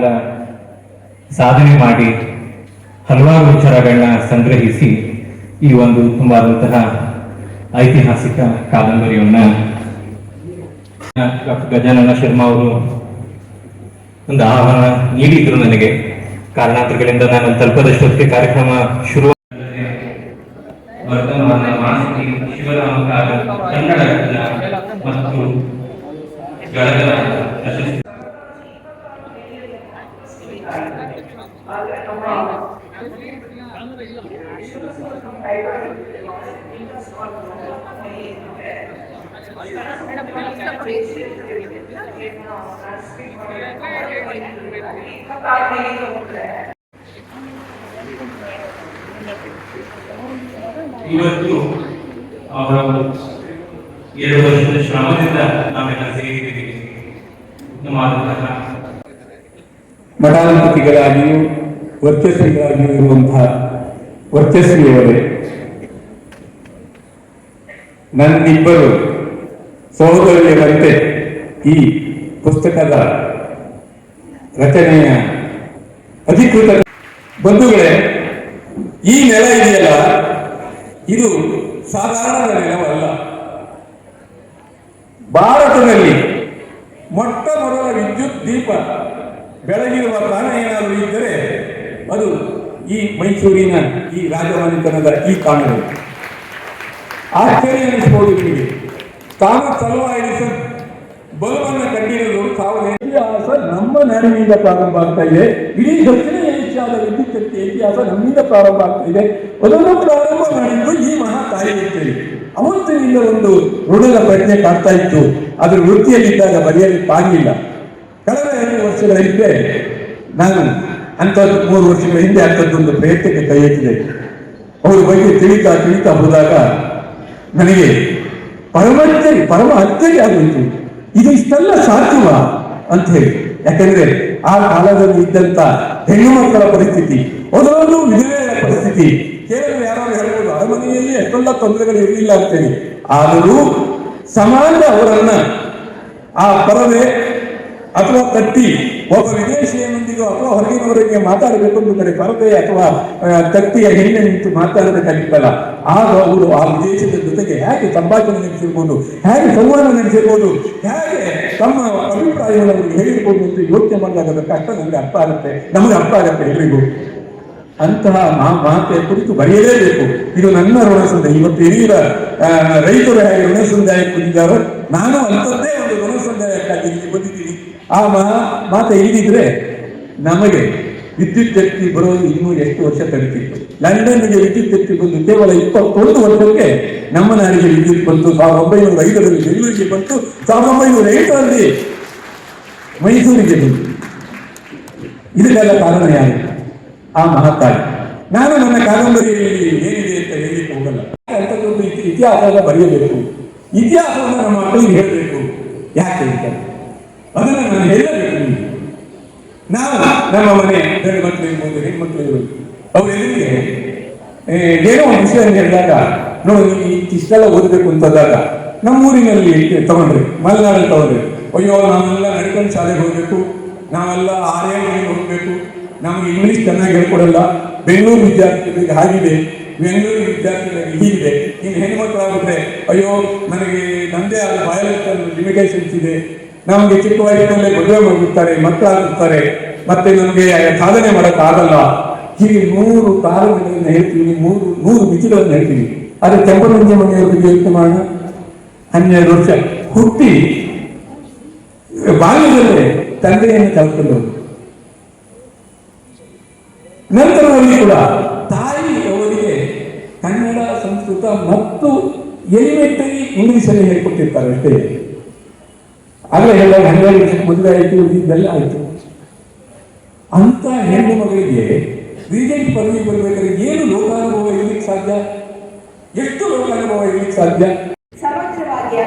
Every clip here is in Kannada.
ಕಾಲ ಸಾಧನೆ ಮಾಡಿ ಹಲವಾರು ವಿಚಾರಗಳನ್ನ ಸಂಗ್ರಹಿಸಿ ಈ ಒಂದು ತುಂಬಾದಂತಹ ಐತಿಹಾಸಿಕ ಕಾದಂಬರಿಯನ್ನ ಡಾಕ್ಟರ್ ಗಜಾನನ ಶರ್ಮಾ ಅವರು ಒಂದು ಆಹ್ವಾನ ನೀಡಿದ್ರು ನನಗೆ. ಕಾರಣಾಂತರಗಳಿಂದ ನಾನು ತಲುಪದಷ್ಟೊತ್ತಿಗೆ ಕಾರ್ಯಕ್ರಮ ಶುರು ವರ್ಧಮಾನ ಮಾಹಿತಿ ಶಿವರಾಮ ಕನ್ನಡ ಮತ್ತು ಇವತ್ತು ಅವರ ಎರಡು ವರ್ಷದ ಶ್ರಮದಿಂದ ನಾವೆಲ್ಲ ಸೇರಿದ್ದೀವಿ ಉತ್ತಮವಾದಂತಹ ಮಠಾಧಿಪತಿಗಳಾಗಿಯೂ ವರ್ಚಸ್ವಿಗಳಾಗಿಯೂ ಇರುವಂತಹ ವರ್ಚಸ್ವಿಯವರೇ ನನ್ನಿಬ್ಬರು ಸಹೋದರಿಯರಂತೆ ಈ ಪುಸ್ತಕದ ರಚನೆಯ ಅಧಿಕೃತ ಬಂಧುಗಳೇ, ಈ ನೆಲ ಇದೆಯಲ್ಲ? ಇದು ಸಾಧಾರಣ ನೆಲವಲ್ಲ. ಭಾರತದಲ್ಲಿ ಮೊಟ್ಟ ಮೊದಲ ವಿದ್ಯುತ್ ದೀಪ ಬೆಳಗಿರುವ ಕಾರಣ ಏನಾದರೂ ಇದ್ದರೆ ಅದು ಈ ಮೈಸೂರಿನ ಈ ರಾಜಮನೆತನದ ಈ ಕಾಣಲು ಆಶ್ಚರ್ಯ ಎನಿಸಬಹುದು ನಿಮಗೆ ಥಾಮಸ್ ಅಲ್ವಾ ಎಡಿಸನ್ ಬಲವನ್ನು ಕಂಡಿರಲು ಸಾವಿರದ ಇತಿಹಾಸ ನಮ್ಮ ನೆರವಿನಿಂದ ಪ್ರಾರಂಭ ಆಗ್ತಾ ಇದೆ. ಇಡೀ ದಕ್ಷಿಣ ಏಷ್ಯಾದ ವಿದ್ಯುತ್ ಶಕ್ತಿ ಇತಿಹಾಸ ನಮ್ಮಿಂದ ಪ್ರಾರಂಭ ಆಗ್ತಾ ಇದೆ. ಅದನ್ನು ಪ್ರಾರಂಭ ಮಾಡಿದ್ದು ಈ ಮಹಾ ತಾಯಿ ಅಂತೇಳಿ ಅವತ್ತಿನಿಂದ ಒಂದು ಋಣದ ಪ್ರಜ್ಞೆ ಕಾಡ್ತಾ ಇತ್ತು. ಅದ್ರ ವೃತ್ತಿಯಲ್ಲಿದ್ದಾಗ ಬರೆಯಲಿಕ್ಕೆ ಆಗಲಿಲ್ಲ. ಕಳೆದ ಎರಡು ವರ್ಷಗಳ ಹಿಂದೆ ನಾನು ಅಂಥದ್ದು ಮೂರು ವರ್ಷಗಳ ಹಿಂದೆ ಅಂಥದ್ದೊಂದು ಪ್ರಯತ್ನಕ್ಕೆ ಕೈ ಎತ್ತಿದೆ. ಅವ್ರ ಬಗ್ಗೆ ತಿಳಿತಾ ತಿಳಿತಾ ಹೋದಾಗ ನನಗೆ ಪರಮಚ್ಚರಿ ಪರಮ ಅಚ್ಚರಿ ಆಗುತ್ತೆ ಇದು ಇಷ್ಟೆಲ್ಲ ಸಾಧ್ಯವ ಅಂತ ಹೇಳಿ. ಯಾಕಂದ್ರೆ ಆ ಕಾಲದಲ್ಲಿ ಇದ್ದಂತ ಹೆಣ್ಣು ಮಕ್ಕಳ ಪರಿಸ್ಥಿತಿ ಅದರಲ್ಲೂ ವಿಧವೆಯರ ಪರಿಸ್ಥಿತಿ, ಕೇವಲ ಯಾರು ಹೇಳ್ಬೋದು, ಅರಮನೆಯಲ್ಲಿ ಎಷ್ಟೆಲ್ಲ ತೊಂದರೆಗಳು ಇರಲಿಲ್ಲ ಅಂತೇಳಿ ಆದರೂ ಸಮಾಜ ಅವರನ್ನ ಆ ಪರದೆ ಅಥವಾ ತಟ್ಟಿ ಒಬ್ಬ ವಿದೇಶಿಯನೊಂದಿಗೂ ಅಥವಾ ಹೊರಗಿನವರಿಗೆ ಮಾತಾಡಬೇಕು ಕಡೆ ಪರದೆ ಅಥವಾ ತಟ್ಟಿಯ ಹಿಂದೆ ನಿಂತು ಮಾತಾಡಬೇಕಾಗಿತ್ತಲ್ಲ. ಆಗ ಅವರು ಆ ವಿದೇಶದ ಜೊತೆಗೆ ಹೇಗೆ ಸಂಭಾಷಣೆ ನಡೆಸಿರ್ಬೋದು ಹೇಗೆ ಸಂವಾದ ನಡೆಸಿರ್ಬೋದು ಹೇಗೆ ತಮ್ಮ ಅಭಿಪ್ರಾಯವನ್ನು ಅವರಿಗೆ ಹೇಳಿರ್ಬೋದು ಅಂತ ಯೋಚನೆ ಮಾಡಿದಾಗ ಅದರ ಕಷ್ಟ ನಮಗೆ ಅರ್ಥ ಆಗುತ್ತೆ. ನಮಗೆ ಅರ್ಥ ಆಗುತ್ತೆ ಎಲ್ರಿಗೂ. ಅಂತಹ ಮಾ ಮಾತೆಯ ಕುರಿತು ಬರೆಯಲೇಬೇಕು. ಇದು ನನ್ನ ಋಣ ಸಂದಾಯ ಇವತ್ತು ಹಿರಿಯರ ಆ, ರೈತರು ಹೇಗೆ ಋಣ ಸಂದಾಯಕ್ಕೆ ಕುರಿತಾರೋ ನಾನು ಅಂಥದ್ದೇ ಒಂದು ಋಣ ಸಂದಾಯಕ್ಕಾಗಿ ಇಲ್ಲಿ ಆ ಮಾತ ಇಳಿದಿದ್ರೆ ನಮಗೆ ವಿದ್ಯುತ್ ಶಕ್ತಿ ಬರೋದು ಇನ್ನೂ ಎಷ್ಟು ವರ್ಷ ತಡೀತಿತ್ತು ಲಂಡನ್ಗೆ ವಿದ್ಯುತ್ ಶಕ್ತಿ ಬಂದು ಕೇವಲ ಇಪ್ಪತ್ತೊಂದು ವರ್ಷಕ್ಕೆ ನಮ್ಮ ನಾಡಿಗೆ ವಿದ್ಯುತ್ ಬಂತು. ಸಾವಿರದ ಒಂಬೈನೂರ ಐದರಲ್ಲಿ ಬೆಂಗಳೂರಿಗೆ ಬಂತು. ಸಾವಿರದ ಒಂಬೈನೂರ ಎಂಟರಲ್ಲಿ ಮೈಸೂರಿಗೆ ಬಂತು. ಇದಕ್ಕೆಲ್ಲ ಕಾರಣ ಯಾರು? ಆ ಮಹಾತಾಯಿ ನಾನು ನನ್ನ ಕಾದಂಬರಿಯಲ್ಲಿ ಏನಿದೆ ಅಂತ ಹೇಳಲಿಕ್ಕೆ ಹೋಗಲ್ಲ. ಅಂತದೊಂದು ಇತಿ- ಇತಿಹಾಸ ಬರೆಯಬೇಕು. ಇತಿಹಾಸವನ್ನು ನಮ್ಮ ಮಕ್ಕಳಿಗೆ ಹೇಳಬೇಕು. ಯಾಕೆ ಅಂತ? ಅದನ್ನು ನಾನು ಹೇಳಬೇಕು. ನಾವು ನಮ್ಮ ಮನೆ ಗಂಡು ಮಕ್ಕಳು ಇರ್ಬೋದು ಹೆಣ್ಮಕ್ಳು ಇರ್ಬೋದು ಅವ್ರ ಎದುರಿಗೆ ಏನೋ ಒಂದು ವಿಷಯ ಹೇಳಿದಾಗ, ನೋಡಿ ಇಷ್ಟೆಲ್ಲ ಓದಬೇಕು ಅಂತಂದಾಗ ನಮ್ಮೂರಿನಲ್ಲಿ ತಗೊಂಡ್ರಿ, ಮಲೆನಾಡಲ್ಲಿ ತಗೊಂಡ್ರಿ, ಅಯ್ಯೋ, ನಾವೆಲ್ಲ ನಡ್ಕೊಂಡು ಶಾಲೆಗೆ ಹೋಗ್ಬೇಕು, ನಾವೆಲ್ಲ ಆರೇ ಮನೆಗೆ ಹೋಗ್ಬೇಕು, ನಮ್ಗೆ ಇಂಗ್ಲಿಷ್ ಚೆನ್ನಾಗಿ ಹೇಳ್ಕೊಡಲ್ಲ, ಬೆಂಗಳೂರು ವಿದ್ಯಾರ್ಥಿಗಳಿಗೆ ಹಾಗಿದೆ, ಬೆಂಗಳೂರು ವಿದ್ಯಾರ್ಥಿಗಳಿಗೆ ಹೀಗಿದೆ ಇನ್ನು ಹೆಣ್ಮಕ್ಳು ಆಗಿದ್ರೆ ಅಯ್ಯೋ, ನನಗೆ ನಮ್ಮದೇ ಆದ ಬಯೋಲಜಿಕಲ್ ಲಿಮಿಟೇಷನ್ಸ್ ಇದೆ ನಮಗೆ ಚಿಕ್ಕ ವಯಸ್ಸಿನಲ್ಲೇ ಮದುವೆ ಮಾಡಿರ್ತಾರೆ ಮಕ್ಕಳಾಗುತ್ತಾರೆ, ಮತ್ತೆ ನಮಗೆ ಸಾಧನೆ ಮಾಡಕ್ ಆಗಲ್ಲ. ಹೀಗೆ ನೂರು ಕಾರಣಗಳನ್ನು ಹೇಳ್ತೀವಿ ಮೂರು ನೂರು ಮಿತಿಗಳನ್ನು ಹೇಳ್ತೀವಿ ಆದ್ರೆ ಕೆಂಪನಂಜ ಮನೆಯವರ ಬಗ್ಗೆ ಯೋಚನೆ ಮಾಡೋಣ. ಹನ್ನೆರಡು ವರ್ಷ. ಹುಟ್ಟಿ ಬಾಲ್ಯದಲ್ಲೇ ತಂದೆಯನ್ನು ಕಳ್ಕೊಂಡು ನಂತರದಲ್ಲಿ ಕೂಡ ತಾಯಿ ಅವರಿಗೆ ಕನ್ನಡ, ಸಂಸ್ಕೃತ ಮತ್ತು ಎಲಿಮೆಂಟರಿ ಇಂಗ್ಲಿಷಲ್ಲಿ ಹೇಳ್ಕೊಟ್ಟಿರ್ತಾರೆ ಅಷ್ಟೇ. ಆಗಲೇ ಎಲ್ಲ ಹನ್ನೆರಡು ವರ್ಷಕ್ಕೆ ಮದುವೆ ಆಯಿತು ಇದೆಲ್ಲ ಆಯಿತು. ಅಂತ ಹೆಣ್ಣು ಮಗಳಿಗೆ ರೀಜೆಂಟ್ ಪದವಿ ಬರಬೇಕಾದ್ರೆ ಏನು ಲೋಕಾನುಭವ ಇರ್ಲಿಕ್ಕೆ ಸಾಧ್ಯ? ಎಷ್ಟು ಲೋಕಾನುಭವ ಇರ್ಲಿಕ್ಕೆ ಸಾಧ್ಯ? ಸಮಗ್ರವಾಗಿ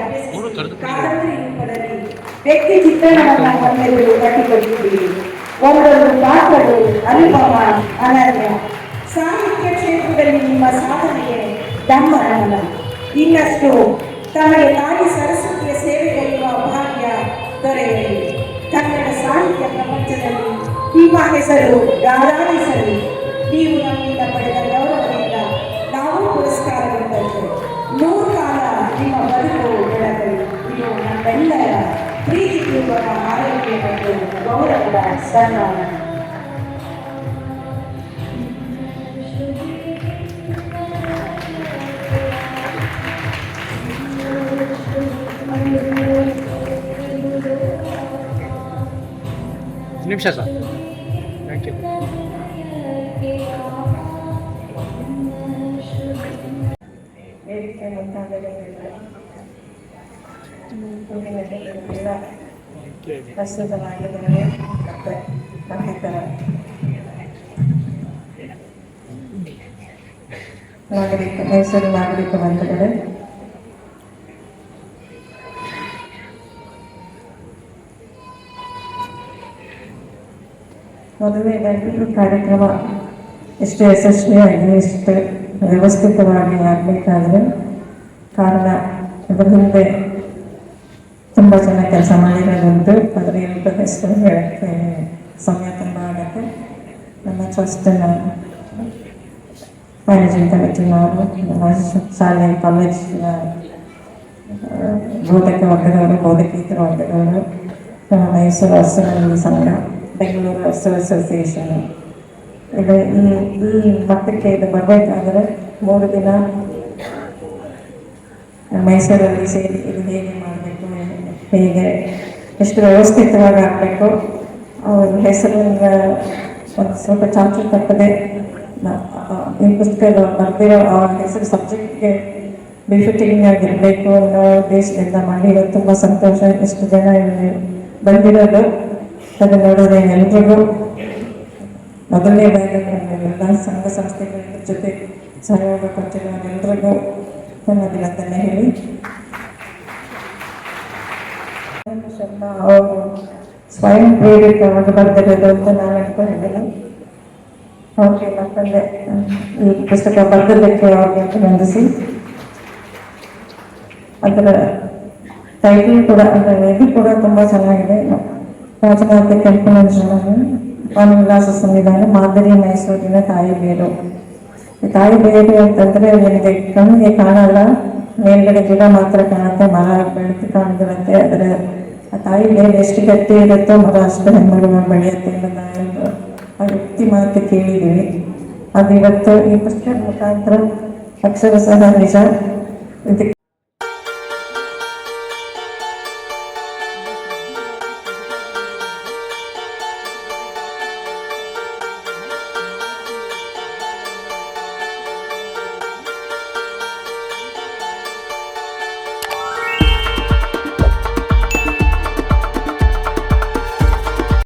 ಕಾದಂಬರಿ ರೂಪದಲ್ಲಿ ವ್ಯಕ್ತಿ ಚಿತ್ರಣವನ್ನ ನಮ್ಮೆಲ್ಲರೂ ಕಟ್ಟಿಕೊಟ್ಟಿದ್ದೀರಿ ಒಂದೊಂದು ಪಾತ್ರಗಳು ಅನುಪಮ ಅನನ್ಯ. ಸಾಹಿತ್ಯ ಕ್ಷೇತ್ರದಲ್ಲಿ ನಿಮ್ಮ ಸಾಧನೆಗೆ ನಮ್ಮ ನಮನ ಇನ್ನಷ್ಟು ತಮಗೆ ತಾಯಿ ಸರಸ್ವತಿಯ ಭಾಗ್ಯ ದೊರೆಯಲಿ ಕನ್ನಡ ಸಾಹಿತ್ಯ ಪ್ರಪಂಚದಲ್ಲಿ ನಿಮ್ಮ ಹೆಸರು ಗಾರಾಣಿಸಲಿ ನೀವು ನಮ್ಮಿಂದ ಪಡೆದ ಗೌರವದಿಂದ ನಾವು ಪುರಸ್ಕಾರಗೊಂಡದ್ದು ನೂರು ಕಾಲ ನಿಮ್ಮ ಬದುಕು ಬೆಳಗಲಿ. ಇದು ನಮ್ಮೆಲ್ಲರ ಪ್ರೀತಿಪೂರ್ವಕ ಆರೋಗ್ಯ ಮತ್ತು ಗೌರವದ ಸನ್ಮಾನ. ನಿಮಿಷ ಸರ್ ಥ್ಯಾಂಕ್ ಯು ವೇದಿಕೆ ಮುಂತಾದವುಗಳಿಂದ ಊರಿನಲ್ಲಿರುವುದಿಲ್ಲ ಪ್ರಸ್ತುತವಾಗಿದ್ದಾರೆ ಮತ್ತೆ ಮತ್ತಿತರ ನಾಗರಿಕ ಮೈಸೂರು ನಾಗರಿಕ ಬಂಧುಗಳೇ ಮೊದಲನೇದಾಗಿ ಈ ಕಾರ್ಯಕ್ರಮ ಎಷ್ಟು ಯಶಸ್ವಿಯಾಗಿ ಎಷ್ಟು ವ್ಯವಸ್ಥಿತವಾಗಿ ಆಗಬೇಕಾದ್ರೆ ಕಾರಣ ಅದರ ಹಿಂದೆ ತುಂಬ ಜನ ಕೆಲಸ ಮಾಡಿರೋದುಂಟು. ಅದರ ಎಲ್ಲರ ಹೆಸರು ಸಮಯ ತುಂಬ ಆಗುತ್ತೆ. ನಮ್ಮ ಟ್ರಸ್ಟಿನ ಮ್ಯಾನೇಜಿಂಗ್ ಕಮಿಟಿನವರು ನಮ್ಮ ಶಾಲೆ ಕಾಲೇಜಿನ ಬೋಧಕ ವರ್ಗದವರು, ಬೋಧಕೇತರ ವರ್ಗದವರು, ನಮ್ಮ ಮೈಸೂರು ಹಸಿರು ಸಂಘ ಬೆಂಗಳೂರು ಹಸಿರು ಅಸೋಸಿಯೇಷನ್ ಇದು ಈ ಈ ಇದು ಬರಬೇಕಾದ್ರೆ ಮೂರು ದಿನ ಮೈಸೂರಲ್ಲಿ ಸೇರಿ ಇದು ಹೇಗೆ ಮಾಡಬೇಕು ಹೇಗೆ ಎಷ್ಟು ವ್ಯವಸ್ಥಿತವಾಗಿ ಆಗಬೇಕು. ಅವ್ರ ಹೆಸರಿಂದ ಒಂದು ಸ್ವಲ್ಪ ಚಾಚು ತಪ್ಪದೆ ಈ ಪುಸ್ತಕ ಬರೆದಿರೋ ಅವ್ರ ಹೆಸರು ಸಬ್ಜೆಕ್ಟ್ಗೆ ಬಿಫಿಟಿಂಗ್ ಆಗಿರಬೇಕು ಅನ್ನೋ ಉದ್ದೇಶದಿಂದ ಮಾಡಿರೋದು. ತುಂಬ ಸಂತೋಷ. ಎಷ್ಟು ಜನ ಇಲ್ಲಿ ಬಂದಿರೋದು. ಅದನ್ನು ನೋಡೋದು ಎಲ್ರಿಗೂ ಮೊದಲನೇದಾಗಿ ಎಲ್ಲ ಸಂಘ ಸಂಸ್ಥೆಗಳ ಜೊತೆ ಸಹಯೋಗ ಕೊಟ್ಟಿರುವ ಎಲ್ರಿಗೂ ಧನ್ಯವಾದಗಳನ್ನ ಹೇಳಿ. ಶರ್ಮಾ ಅವರು ಸ್ವಯಂ ಪ್ರೇರಿತವಾಗಿ ಬರೆದಿರೋದು ಅಂತ ನಾನು ಅನ್ಕೊಂಡಿದ್ದೇನೆ. ಅವ್ರಿಗೆ ಮತ್ತೊಂದೆ ಈ ಪುಸ್ತಕ ಬರೆದಿದ್ದಕ್ಕೆ ಅವ್ರಿಗೆ ಅಭಿನಂದಿಸಿ ಅದರ ಟೈಟಲ್ ಕೂಡ, ಅಂದರೆ ಇದು ಕೂಡ ತುಂಬ ಚೆನ್ನಾಗಿದೆ. ರಾಜಮಾತೆ ಕಲ್ಪನಾಂಜನ ವಿಲಾಸ ಸಂವಿಧಾನ ಮಾದರಿ ಮೈಸೂರಿನ ತಾಯಿ ಬೇರು. ಈ ತಾಯಿ ಬೇರು ಅಂತಂದ್ರೆ ನಿಮಗೆ ಕಣ್ಣಿಗೆ ಕಾಣಲ್ಲ. ಮೇಲ್ಗಡೆ ಗಿಡ ಮಾತ್ರ ಕಾಣುತ್ತೆ. ಮರ ಬೆಳೆದು ಕಾಣ್ದಿರುತ್ತೆ ಅದರ ಆ ತಾಯಿ ಬೇರು ಎಷ್ಟು ಗಟ್ಟಿ ಇರುತ್ತೋ ಮರ ಅಷ್ಟು ಹೆಮ್ಮಗಳು ಬೆಳೆಯುತ್ತೆ ಅನ್ನೋದನ್ನ ಒಂದು ಆ ವ್ಯಕ್ತಿ ಮಾತು ಕೇಳಿದ್ದೀವಿ. ಅದು ಇವತ್ತು ಈ ಪುಸ್ತಕ ಮುಖಾಂತರ ಅಕ್ಷರ ಸಹ ನಿಜ. ಇದಕ್ಕೆ